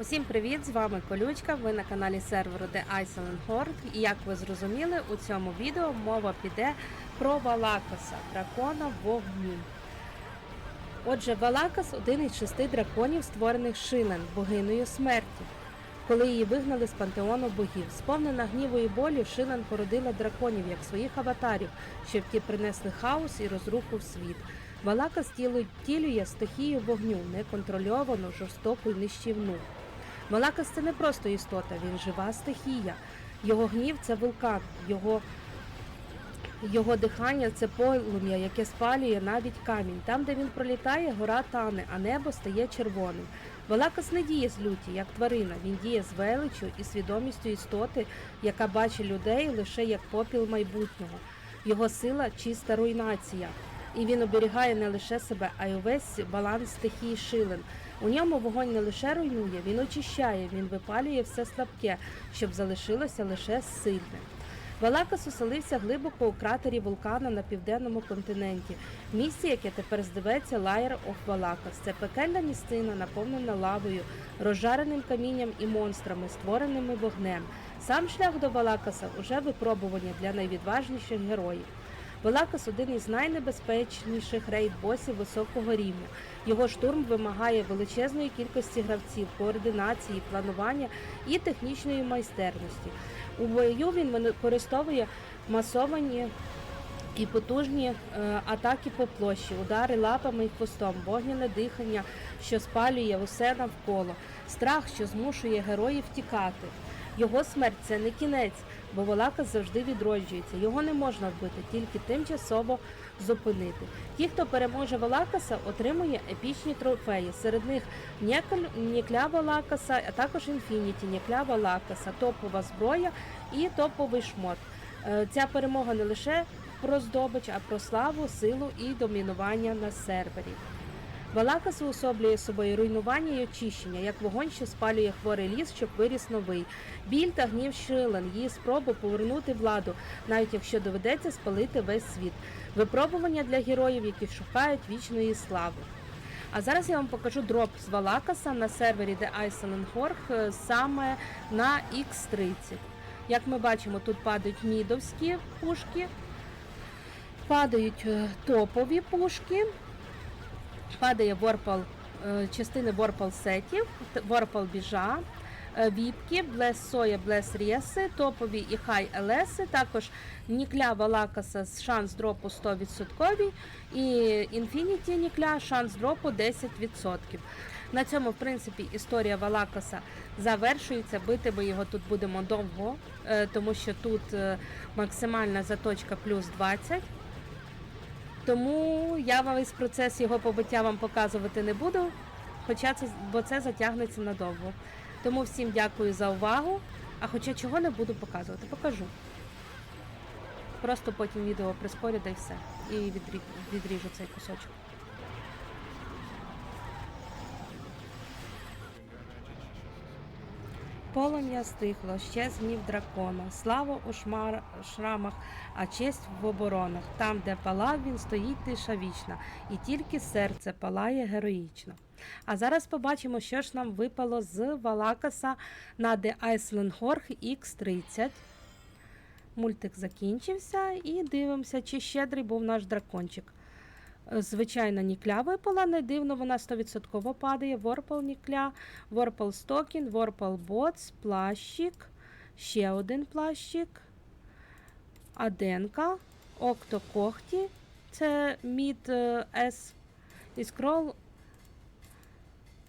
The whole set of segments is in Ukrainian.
Усім привіт! З вами Колючка. Ви на каналі серверу The Iceland Horde. І як ви зрозуміли, у цьому відео мова піде про Валакаса, дракона вогню. Отже, Валакас один із шести драконів, створених Шилен, богинею смерті. Коли її вигнали з пантеону богів, сповнена гніву і болю, Шилен породила драконів як своїх аватарів, щоб ті принесли хаос і розруху в світ. Валакас втілює стихію вогню, неконтрольовану, жорстоку і нищівну. Валакас це не просто істота, він жива стихія. Його гнів це вулкан, його, його дихання це полум'я, яке спалює навіть камінь. Там, де він пролітає, гора тане, а небо стає червоним. Валакас не діє з люті, як тварина. Він діє з величчю і свідомістю істоти, яка бачить людей лише як попіл майбутнього. Його сила чиста руйнація. І він оберігає не лише себе, а й увесь баланс стихії шилен. У ньому вогонь не лише руйнує, він очищає, він випалює все слабке, щоб залишилося лише сильне. Валакас оселився глибоко у кратері вулкана на південному континенті, місці, яке тепер здається Лаєр оф Валакас. Це пекельна місцина, наповнена лавою, розжареним камінням і монстрами, створеними вогнем. Сам шлях до Валакаса уже випробування для найвідважніших героїв. Валакас один із найнебезпечніших рейд-босів високого рівня. Його штурм вимагає величезної кількості гравців, координації, планування і технічної майстерності. У бою він використовує масовані і потужні е, атаки по площі, удари лапами і хвостом, вогняне дихання, що спалює усе навколо, страх, що змушує героїв тікати. Його смерть це не кінець, бо Валакас завжди відроджується. Його не можна вбити, тільки тимчасово зупинити. Ті, хто переможе Валакаса, отримує епічні трофеї. Серед них Нікля Валакаса, а також Інфініті, Нікля Валакаса, топова зброя і топовий шмот. Е, Ця перемога не лише про здобич, а про славу, силу і домінування на сервері. Валакас уособлює собою руйнування і очищення, як вогонь, що спалює хворий ліс, щоб виріс новий. Біль та гнів Шилен, її спробу повернути владу, навіть якщо доведеться спалити весь світ. Випробування для героїв, які шукають вічної слави. А зараз я вам покажу дроп з Валакаса на сервері The Iceland Horg е, саме на X30. Як ми бачимо, тут падають мідовські пушки, падають е, топові пушки, падає ворпал, е, частини ворпал сетів, ворпал біжа, е, віпки, блес соя, блес рєси, топові і хай елеси, також нікля валакаса шанс дропу 100% і інфініті нікля шанс дропу 10%. На цьому, в принципі, історія Валакаса завершується. Бити ми його тут будемо довго, е, тому що тут максимальна заточка плюс 20. Тому я весь процес його побиття вам показувати не буду, хоча це, бо це затягнеться надовго. Тому всім дякую за увагу. А хоча чого не буду показувати, покажу. Просто потім відео прискорю да й все. І відріжу цей кусочок. Полум'я стихло, ще гнів дракона, слава у шмар... шрамах, а честь в оборонах. Там, де палав він, стоїть тиша вічна, і тільки серце палає героїчно. А зараз побачимо, що ж нам випало з Валакаса на The Iceland Horg X30. Мультик закінчився і дивимося, чи щедрий був наш дракончик. Звичайно, нікля випала, не дивно, вона 100% падає. Ворпал нікля, Ворпал Стокін, Ворпал Боц, плащик, ще один плащик, Аденка, Окто Когті, це Мід е, С. І скрол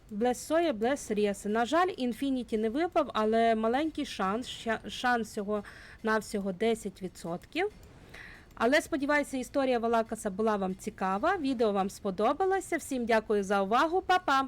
Блес Соя, Блес Рєси. На жаль, Інфініті не випав, але маленький шанс. Шанс всього навсього 10%. Але сподіваюся, історія Валакаса була вам цікава. Відео вам сподобалося. Всім дякую за увагу. Па-па!